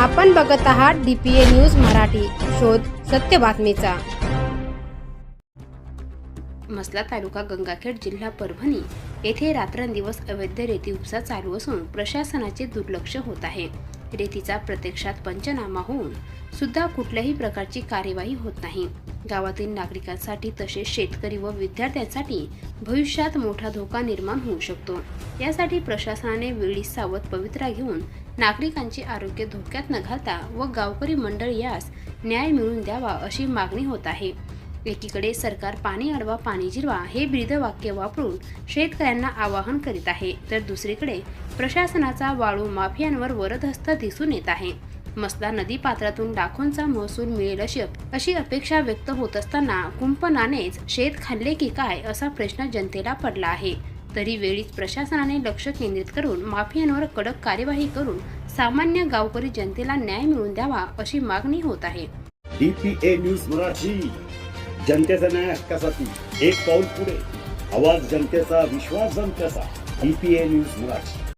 आपण बघत आहात डीपीए न्यूज मराठी. शोध सत्य बातमीचा. मसला तालुका गंगाखेड जिल्हा परभणी येथे रात्रंदिवस अवैध रेती उपसा चालू असून प्रशासनाचे दुर्लक्ष होत आहे. रेतीचा प्रत्यक्षात पंचनामा होऊन सुद्धा कुठल्याही प्रकारची कार्यवाही होत नाही. गावातील नागरिकांसाठी तसेच शेतकरी व विद्यार्थ्यांसाठी भविष्यात मोठा धोका निर्माण होऊ शकतो. यासाठी प्रशासनाने वेळी सावध पवित्रा घेऊन नागरिकांचे आरोग्य धोक्यात न घालता व गावकरी मंडळ यास न्याय मिळवून द्यावा अशी मागणी होत आहे. एकीकडे सरकार पाणी अडवा पाणी जिरवा हे ब्रीद वाक्य वापरून शेतकऱ्यांना आवाहन करीत आहे तर दुसरीकडे प्रशासनाचा वाळू माफियांवर वरदहस्त दिसून येत आहे. मस्ता नदी पात्रातून लाखोंचा महसूल मिळेल अशी अशी अपेक्षा व्यक्त होत असताना कुंपणानेच शेत खाल्ले की काय असा प्रश्न जनतेला पडला आहे. तरी वेळीच प्रशासनाने लक्ष केंद्रित करून माफियांवर कडक कार्यवाही करून सामान्य गावकरी जनतेला न्याय मिळवून द्यावा अशी मागणी होत आहे. D P A news Marathi. जनतेचा न्याय हक्कासाठी एक पाऊल पुढे. आवाज जनतेचा विश्वास जनतेचा. D P A news Marathi.